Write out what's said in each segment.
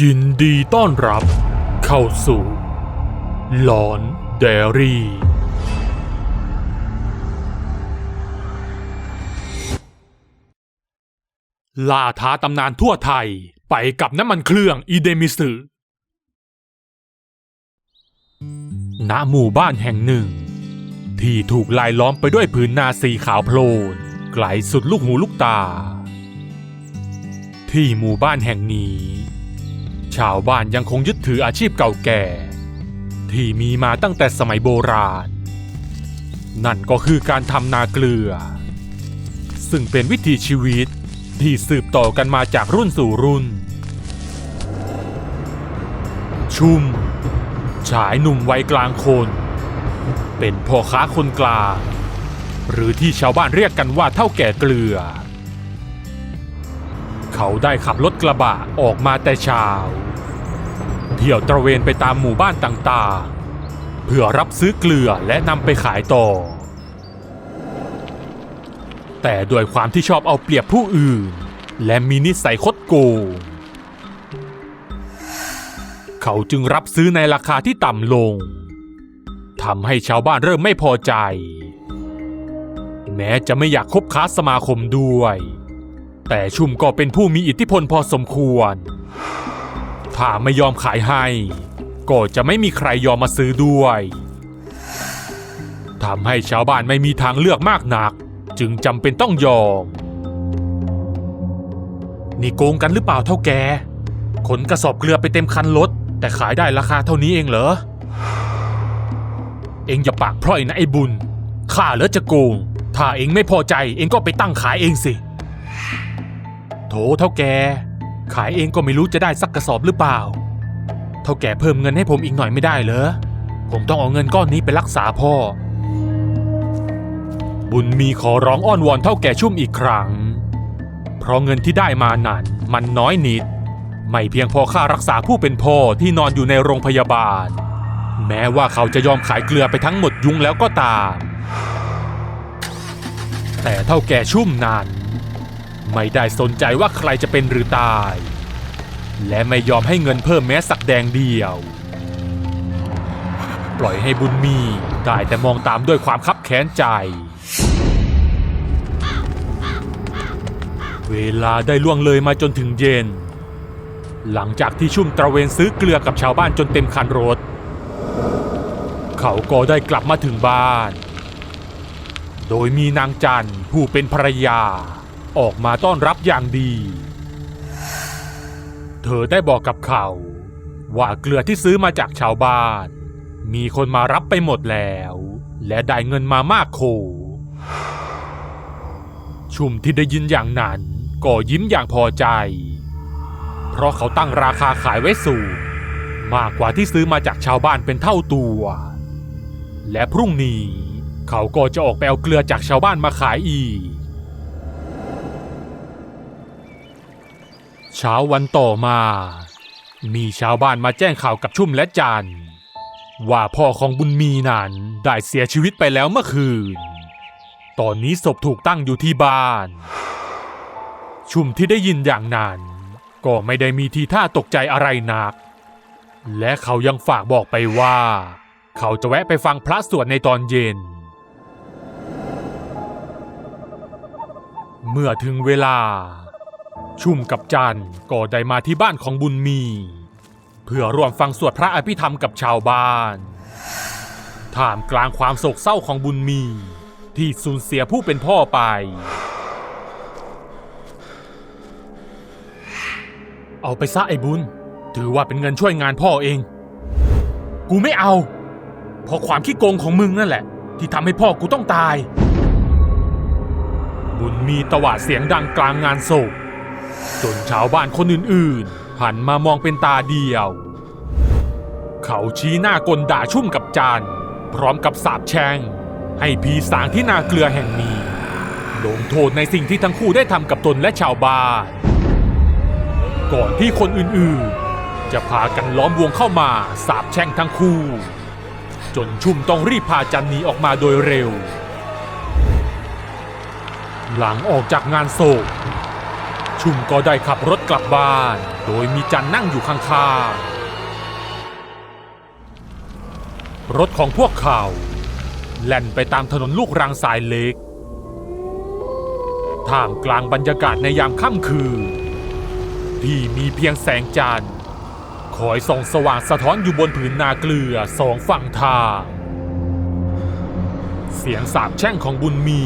ยินดีต้อนรับเข้าสู่หลอนเดรี่ ล่าท้าตำนานทั่วไทยไปกับน้ำมันเครื่องอีเดมิสึณหมู่บ้านแห่งหนึ่ง ที่ถูกลายล้อมไปด้วยผืนนาสีขาวโพลนไกลสุดลูกหูลูกตา ที่หมู่บ้านแห่งนี้ ชาวบ้านยังคงยึดถืออาชีพเก่าแก่ ที่มีมาตั้งแต่สมัยโบราณ นั่นก็คือการทำนาเกลือ ซึ่งเป็นวิถีชีวิตที่สืบต่อกันมาจากรุ่นสู่รุ่น ชุ่มชายหนุ่มวัยกลางคน เป็นพ่อค้าคนกลาง หรือที่ชาวบ้านเรียกกันว่าเท่าแก่เกลือ เขาได้ขับรถกระบะออกมาแต่เช้า เที่ยวตระเวนไปตามหมู่บ้านต่างๆ เพื่อรับซื้อเกลือและนำไปขายต่อ แต่ด้วยความที่ชอบเอาเปรียบผู้อื่น และมีนิสัยคดโกงเขาจึงรับซื้อในราคาที่ต่ำลงทำให้ชาวบ้านเริ่มไม่พอใจ แม้จะไม่อยากคบค้าสมาคมด้วย แต่ชุมก็เป็นผู้มีอิทธิพลพอสมควร ถ้าไม่ยอมขายให้ ก็จะไม่มีใครยอมมาซื้อด้วยทำให้ชาวบ้านไม่มีทางเลือกมากนัก จึงจำเป็นต้องยอม นี่โกงกันหรือเปล่าเท่าแกขนกระสอบเกลือไปเต็มคันรถแต่ขายได้ราคาเท่านี้เองเหรอ เองอย่าปากพร่อยนะไอ้บุญข้าเหลือจะโกง ถ้าเองไม่พอใจเองก็ไปตั้งขายเองสิ โถเท่าแก ขายเองก็ไม่รู้จะได้สักกระสอบหรือเปล่า เท่าแกเพิ่มเงินให้ผมอีกหน่อยไม่ได้เหรอ ผมต้องเอาเงินก้อนนี้ไปรักษาพ่อ บุญมีขอร้องอ้อนวอนเท่าแก่ชุ่มอีกครั้ง เพราะเงินที่ได้มานั้นมันน้อยนิด ไม่เพียงพอค่ารักษาผู้เป็นพ่อที่นอนอยู่ในโรงพยาบาล แม้ว่าเขาจะยอมขายเกลือไปทั้งหมดยุงแล้วก็ตาม แต่เท่าแก่ชุ่มนั้น ไม่ได้สนใจว่าใครจะเป็นหรือตาย และไม่ยอมให้เงินเพิ่มแม้สักแดงเดียว ปล่อยให้บุญมีได้แต่มองตามด้วยความคับแค้นใจ เวลาได้ล่วงเลยมาจนถึงเย็น หลังจากที่ชุ่มตระเวนซื้อเกลือกับชาวบ้านจนเต็มคันรถ เขาก็ได้กลับมาถึงบ้าน โดยมีนางจันผู้เป็นภรรยา ออกมาต้อนรับอย่างดี เธอได้บอกกับเขา ว่าเกลือที่ซื้อมาจากชาวบ้าน มีคนมารับไปหมดแล้ว และได้เงินมามากโขชุมที่ได้ยินอย่างนั้นก็ยิ้มอย่างพอใจ เพราะเขาตั้งราคาขายไว้สูงมากกว่าที่ซื้อมาจากชาวบ้านเป็นเท่าตัว และพรุ่งนี้เขาก็จะออกไปเอาเกลือจากชาวบ้านมาขายอีก ช้าวันต่อมา มีชาวบ้านมาแจ้งข่าวกับชุ่มและจันว่าพ่อของบุญมีนั้นได้เสียชีวิตไปแล้วเมื่อคืน ตอนนี้ศพถูกตั้งอยู่ที่บ้าน ชุ่มที่ได้ยินอย่างนั้น ก็ไม่ได้มีทีท่าตกใจอะไรนัก และเขายังฝากบอกไปว่า เขาจะแวะไปฟังพระสวดในตอนเย็น เมื่อถึงเวลา ชุ่มกับจันก็ได้มาที่บ้านของบุญมี เพื่อร่วมฟังสวดพระอภิธรรมกับชาวบ้านท่ามกลางความโศกเศร้าของบุญมี ที่สูญเสียผู้เป็นพ่อไป เอาไปซะไอ้บุญ ถือว่าเป็นเงินช่วยงานพ่อเอง กูไม่เอา เพราะความขี้โกงของมึงนั่นแหละ ที่ทำให้พ่อกูต้องตาย บุญมีตวาดเสียงดังกลางงานศพ จนชาวบ้านคนอื่นๆ หันมามองเป็นตาเดียว เขาชี้หน้ากลด่าชุ่มกับจานพร้อมกับสาบแช่ง ให้ผีสางที่นาเกลือแห่งนี้ลงโทษในสิ่งที่ทั้งคู่ได้ทำกับตนและชาวบ้านก่อนที่คนอื่นๆ จะพากันล้อมวงเข้ามาสาบแช่งทั้งคู่ จนชุ่มต้องรีบพาจันหนีออกมาโดยเร็ว หลังออกจากงานโศก ชุมก็ได้ขับรถกลับบ้าน โดยมีจันนั่งอยู่ข้างๆ รถของพวกเขาแล่นไปตามถนนลูกรังสายเล็กท่ามกลางบรรยากาศในยามค่ำคืนที่มีเพียงแสงจันทร์คอยส่องสว่างสะท้อนอยู่บนผืนนาเกลือสองฝั่งทาง เสียงสาบแช่งของบุญมี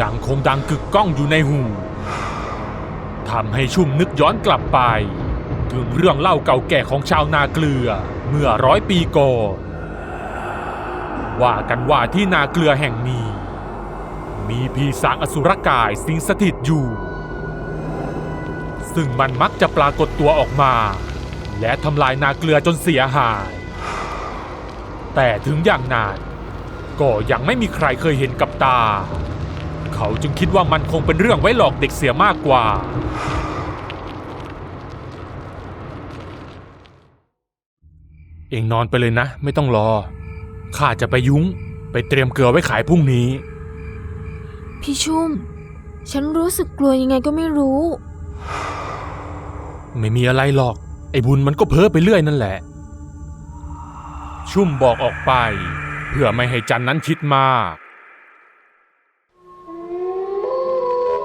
ยังคงดังกึกก้องอยู่ในหู ทำให้ชุ่มนึกย้อนกลับไป ถึงเรื่องเล่าเก่าแก่ของชาวนาเกลือเมื่อร้อยปีก่อนว่ากันว่าที่นาเกลือแห่งนี้ มีพีสางอสุรกายสิงสถิตอยู่ ซึ่งมันมักจะปรากฏตัวออกมา และทำลายนาเกลือจนเสียหาย แต่ถึงอย่างนั้นก็ยังไม่มีใครเคยเห็นกับตา เขาจึงคิดว่ามันคงเป็นเรื่องไว้หลอกเด็กเสียมากกว่า เองนอนไปเลยนะ ไม่ต้องรอ ข้าจะไปยุ้ง ไปเตรียมเกลือไว้ขายพรุ่งนี้ พี่ชุ่ม ฉันรู้สึกกลัวยังไงก็ไม่รู้ ไม่มีอะไรหรอก ไอ้บุญมันก็เพ้อไปเรื่อยนั่นแหละ ชุ่มบอกออกไป เพื่อไม่ให้จันนั้นคิดมาก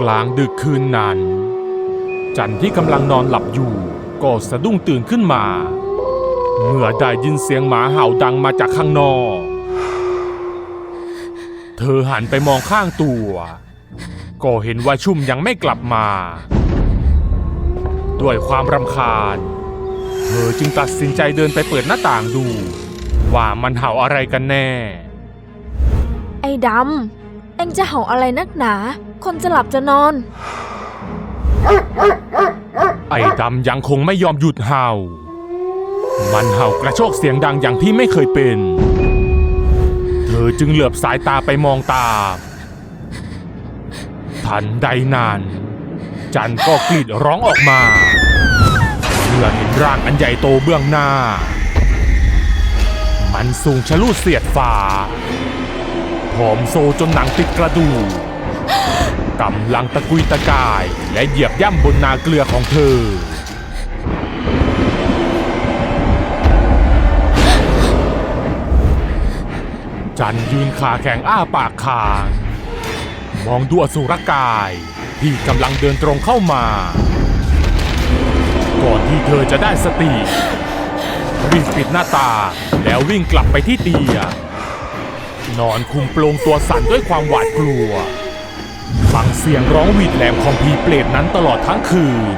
กลางดึกคืนนั้น จันที่กำลังนอนหลับอยู่ ก็สะดุ้งตื่นขึ้นมา เมื่อได้ยินเสียงหมาเห่าดังมาจากข้างนอก เธอหันไปมองข้างตัว ก็เห็นว่าชุ่มยังไม่กลับมา ด้วยความรำคาญ เธอจึงตัดสินใจเดินไปเปิดหน้าต่างดู ว่ามันเห่าอะไรกันแน่ ไอ้ดำเอ็งจะเห่าอะไรนักหนา คนจะหลับจะนอน ไอ้ดำยังคงไม่ยอมหยุดเห่า มันเห่ากระโชกเสียงดังอย่างที่ไม่เคยเป็น เธอจึงเหลือบสายตาไปมองตามทันใดนั้นจันก็กรีดร้องออกมาเมื่อเห็นร่างอันใหญ่โตเบื้องหน้า มันสูงชะลูดเสียดฟ้าผอมโซจนหนังติดกระดูก กำลังตะกุยตะกาย และเหยียบย่ำบนนาเกลือของเธอ จันยืนขาแข็งอ้าปากค้าง มองดูอสุรกายที่กำลังเดินตรงเข้ามา ก่อนที่เธอจะได้สติรีบปิดหน้าตาแล้ววิ่งกลับไปที่เตียงนอนคุมโปลงตัวสั่นด้วยความหวาดกลัว ฟังเสียงร้องหวีดแหลมของผีเปรตนั้นตลอดทั้งคืน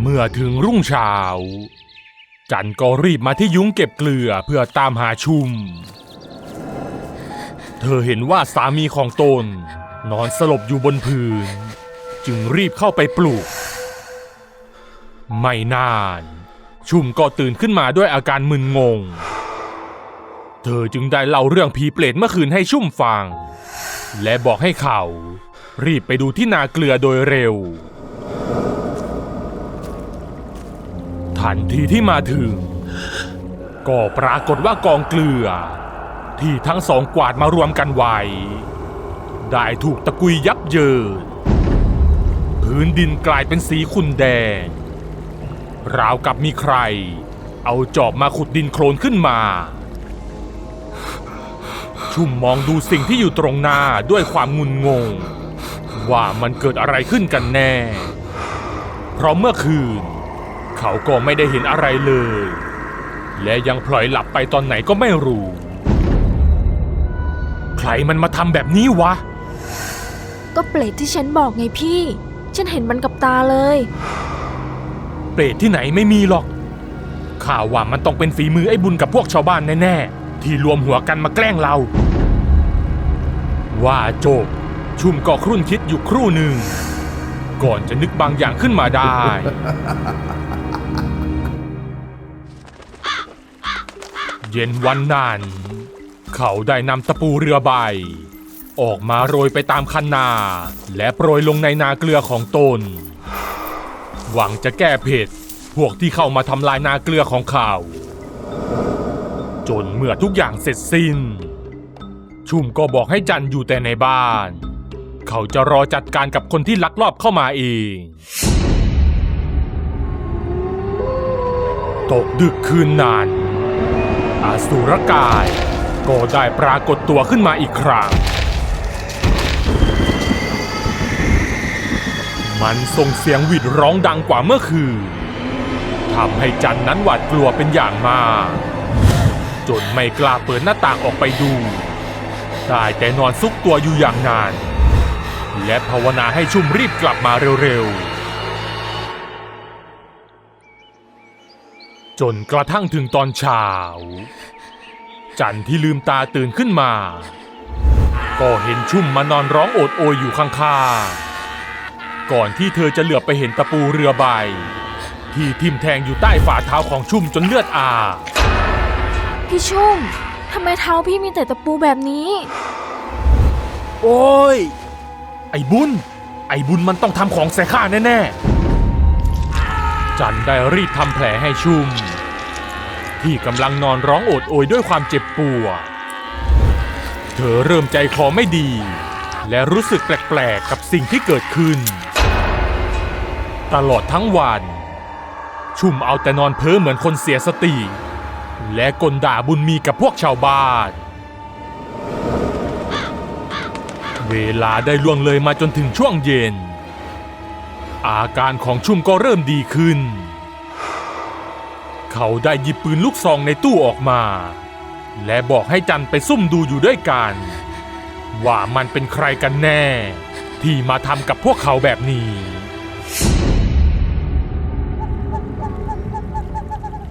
เมื่อถึงรุ่งเช้า จันก็รีบมาที่ยุ้งเก็บเกลือเพื่อตามหาชุม เธอเห็นว่าสามีของตน นอนสลบอยู่บนพื้น จึงรีบเข้าไปปลุก ไม่นาน ชุมก็ตื่นขึ้นมาด้วยอาการมึนงง เธอจึงได้เล่าเรื่องผีเปรตเมื่อคืนให้ชุ่มฟัง และบอกให้เขา รีบไปดูที่นาเกลือโดยเร็ว ทันทีที่มาถึง ก็ปรากฏว่ากองเกลือ ที่ทั้งสองกวาดมารวมกันไว้ ได้ถูกตะกุยยับเยินพื้นดินกลายเป็นสีขุ่นแดง ราวกับมีใคร เอาจอบมาขุดดินโคลนขึ้นมา ชุ่มมองดูสิ่งที่อยู่ตรงหน้าด้วยความงุนงง ว่ามันเกิดอะไรขึ้นกันแน่ เพราะเมื่อคืน เขาก็ไม่ได้เห็นอะไรเลย และยังพลอยหลับไปตอนไหนก็ไม่รู้ ใครมันมาทำแบบนี้วะ ก็เปรตที่ฉันบอกไงพี่ ฉันเห็นมันกับตาเลย เปรตที่ไหนไม่มีหรอกข่าวว่ามันต้องเป็นฝีมือไอ้บุญกับพวกชาวบ้านแน่ๆ ที่รวมหัวกันมาแกล้งเรา ว่าจบ ชุ่มก็ครุ่นคิดอยู่ครู่หนึ่ง ก่อนจะนึกบางอย่างขึ้นมาได้ เย็นวันนั้น เขาได้นำตะปูเรือใบ ออกมาโรยไปตามคันนา และโปรยลงในนาเกลือของตน หวังจะแก้เผ็ดพวกที่เข้ามาทำลายนาเกลือของเขา จนเมื่อทุกอย่างเสร็จสิ้น ชุ่มก็บอกให้จันอยู่แต่ในบ้าน เขาจะรอจัดการกับคนที่ลักลอบเข้ามาเองตกดึกคืนนานอสุรกายก็ได้ปรากฏตัวขึ้นมาอีกครั้ง มันส่งเสียงหวิดร้องดังกว่าเมื่อคืนทำให้จันนั้นหวาดกลัวเป็นอย่างมาก จนไม่กล้าเปิดหน้าต่างออกไปดู ได้แต่นอนซุกตัวอยู่อย่างนาน และภาวนาให้ชุ่มรีบกลับมาเร็วๆ จนกระทั่งถึงตอนเช้า จันที่ลืมตาตื่นขึ้นมา ก็เห็นชุ่มมานอนร้องโอดโอยอยู่ข้างๆ ก่อนที่เธอจะเหลือบไปเห็นตะปูเรือใบ ที่ทิ่มแทงอยู่ใต้ฝ่าเท้าของชุ่มจนเลือดอาบพี่ชุ่ม ทำไมเท้าพี่มีแต่ตะปูแบบนี้ โอ้ย ไอ้บุญ ไอ้บุญมันต้องทำของใส่ข้าแน่ๆ จันได้รีบทำแผลให้ชุ่ม ที่กำลังนอนร้องโอดโอยด้วยความเจ็บปวด เธอเริ่มใจคอไม่ดี และรู้สึกแปลกๆ กับสิ่งที่เกิดขึ้น ตลอดทั้งวัน ชุ่มเอาแต่นอนเพ้อเหมือนคนเสียสติ และกลด่าบุญมีกับพวกชาวบ้าน เวลาได้ล่วงเลยมาจนถึงช่วงเย็น อาการของชุ่มก็เริ่มดีขึ้น เขาได้หยิบปืนลูกซองในตู้ออกมา และบอกให้จันไปซุ่มดูอยู่ด้วยกัน ว่ามันเป็นใครกันแน่ ที่มาทำกับพวกเขาแบบนี้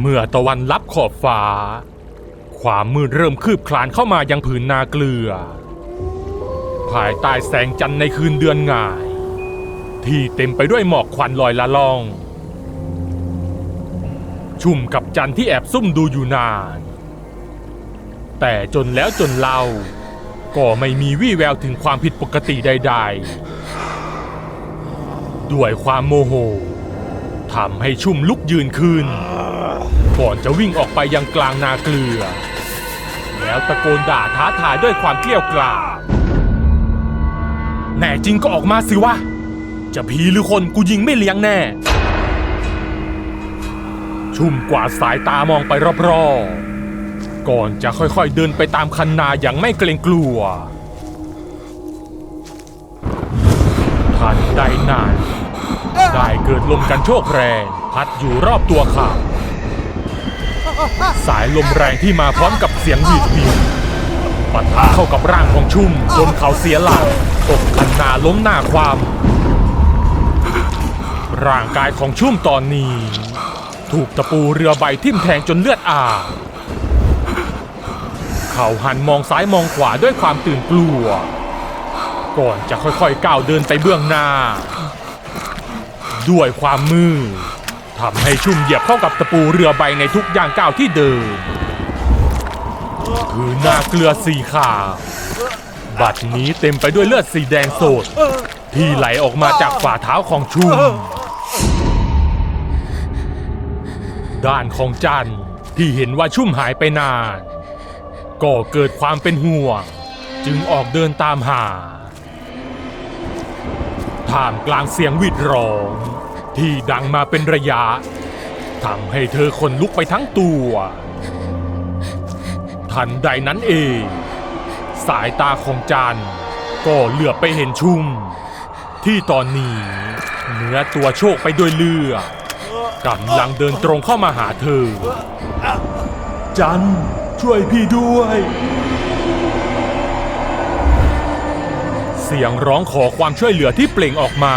เมื่อตะวันลับขอบฟ้า ความมืดเริ่มคืบคลานเข้ามายังผืนนาเกลือ ภายใต้แสงจันทร์ในคืนเดือนง่าย ที่เต็มไปด้วยหมอกควันลอยละล่อง ชุ่มกับจันทร์ที่แอบซุ่มดูอยู่นาน แต่จนแล้วจนเล่า ก็ไม่มีวี่แววถึงความผิดปกติใด ๆ ด้วยความโมโหทำให้ชุ่มลุกยืนขึ้น ก่อนจะวิ่งออกไปยังกลางนาเกลือ แล้วตะโกนด่าท้าทายด้วยความเกลี้ยวกล่อมแน่จริงก็ออกมาสิวะ จะผีหรือคนกูยิงไม่เลี้ยงแน่ ชุ่มกวาดสายตามองไปรอบๆ ก่อนจะค่อยๆเดินไปตามคันนาอย่างไม่เกรงกลัว ทันใดนั้นได้เกิดลมกันโชกแรง พัดอยู่รอบตัวเขา สายลมแรงที่มาพร้อมกับเสียงหวีดหวีดปะทะเข้ากับร่างของชุ่ม จนเขาเสียหลักตกคันนาล้มหน้าความ ร่างกายของชุ่มตอนนี้ ถูกตะปูเรือใบทิ่มแทงจนเลือดอาบเขาหันมองซ้ายมองขวาด้วยความตื่นกลัว ก่อนจะค่อยๆก้าวเดินไปเบื้องหน้า ด้วยความมืด ทำให้ชุ่มเหยียบเข้ากับตะปูเรือใบในทุกอย่างก้าวที่เดินคือหน้าเกลือสีขาวบัดนี้เต็มไปด้วยเลือดสีแดงโสด ที่ไหลออกมาจากฝ่าเท้าของชุ่ม ด้านของจันที่เห็นว่าชุ่มหายไปนาน ก็เกิดความเป็นห่วง จึงออกเดินตามหาท่ามกลางเสียงวิดร้อง ที่ดังมาเป็นระยะทำให้เธอขนลุกไปทั้งตัว ทันใดนั้นเอง สายตาของจันก็เหลือบไปเห็นชุ่ม ที่ตอนนี้เนื้อตัวโชกไปด้วยเลือดกำลังเดินตรงเข้ามาหาเธอ จันช่วยพี่ด้วย เสียงร้องขอความช่วยเหลือที่เปล่งออกมา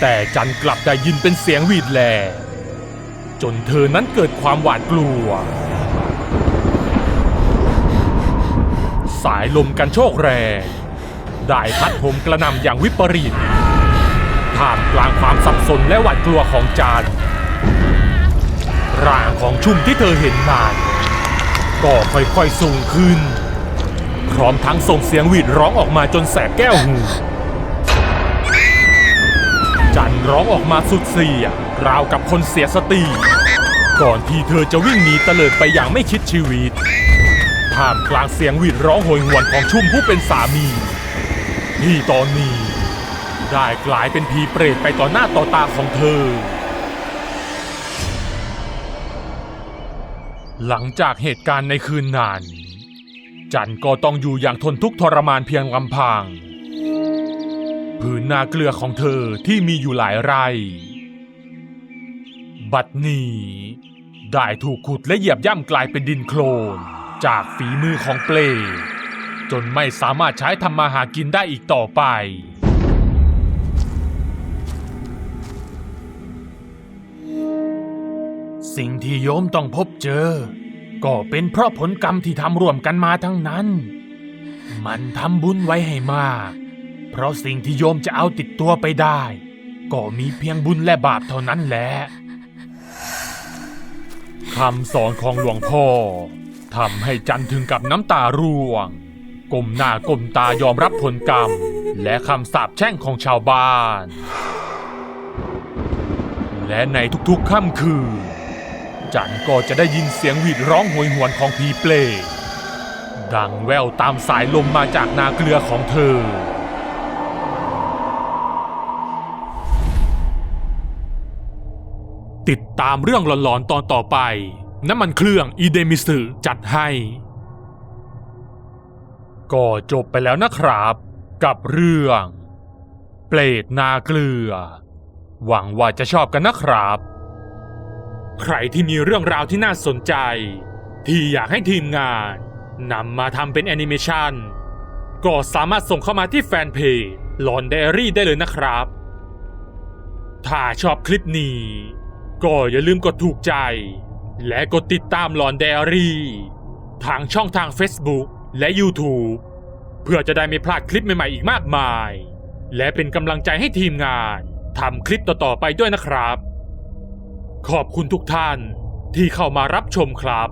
แต่จันกลับได้ยินเป็นเสียงหวีดแหลจนเธอนั้นเกิดความหวาดกลัว สายลมกันโชกแรงได้พัดโหมกระหน่ำอย่างวิปริตท่ามกลางความสับสนและหวาดกลัวของจานร่างของชุ่มที่เธอเห็นนานก็ค่อยๆสูงขึ้น พร้อมทั้งส่งเสียงหวีดร้องออกมาจนแสบแก้วหู จันร้องออกมาสุดเสียงราวกับคนเสียสติ ก่อนที่เธอจะวิ่งหนีเตลิดไปอย่างไม่คิดชีวิตท่ามกลางเสียงหวีดร้องโหยหวนของชุ่มผู้เป็นสามีที่ตอนนี้ ได้กลายเป็นผีเปรตไปต่อหน้าต่อตาของเธอ หลังจากเหตุการณ์ในคืนนั้น จันก็ต้องอยู่อย่างทนทุกข์ทรมานเพียงลำพัง ผืนนาเกลือของเธอที่มีอยู่หลายไร่ บัดนี้ได้ถูกขุดและเหยียบย่ำกลายเป็นดินโคลน จากฝีมือของเปลจนไม่สามารถใช้ทำมาหากินได้อีกต่อไป สิ่งที่โยมต้องพบเจอ ก็เป็นเพราะผลกรรมที่ทำร่วมกันมาทั้งนั้น มันทำบุญไว้ให้มาก เพราะสิ่งที่โยมจะเอาติดตัวไปได้ ก็มีเพียงบุญและบาปเท่านั้นแหละคำสอนของหลวงพ่อทำให้จันถึงกับน้ำตาร่วงก้มหน้าก้มตายอมรับผลกรรม และคำสาปแช่งของชาวบ้าน และในทุกๆค่ำคืน จันก็จะได้ยินเสียงหวีดร้องโหยหวนของผีเปลตดังแว่วตามสายลมมาจากนาเกลือของเธอ ติดตามเรื่องหลอนๆตอนต่อไป น้ำมันเครื่องอีเดมิสึจัดให้ ก็จบไปแล้วนะครับ กับเรื่อง เปรตนาเกลือ หวังว่าจะชอบกันนะครับ ใครที่มีเรื่องราวที่น่าสนใจ ที่อยากให้ทีมงานนำมาทำเป็นแอนิเมชันก็สามารถส่งเข้ามาที่แฟนเพจหลอนไดอารี่ได้เลยนะครับ ถ้าชอบคลิปนี้ ก็อย่าลืมกดถูกใจ และกดติดตามหลอนไดอารี่ ทางช่องทาง Facebook และ YouTube เพื่อจะได้ไม่พลาดคลิปใหม่ๆอีกมากมาย และเป็นกำลังใจให้ทีมงานทำคลิปต่อๆไปด้วยนะครับ ขอบคุณทุกท่านที่เข้ามารับชมครับ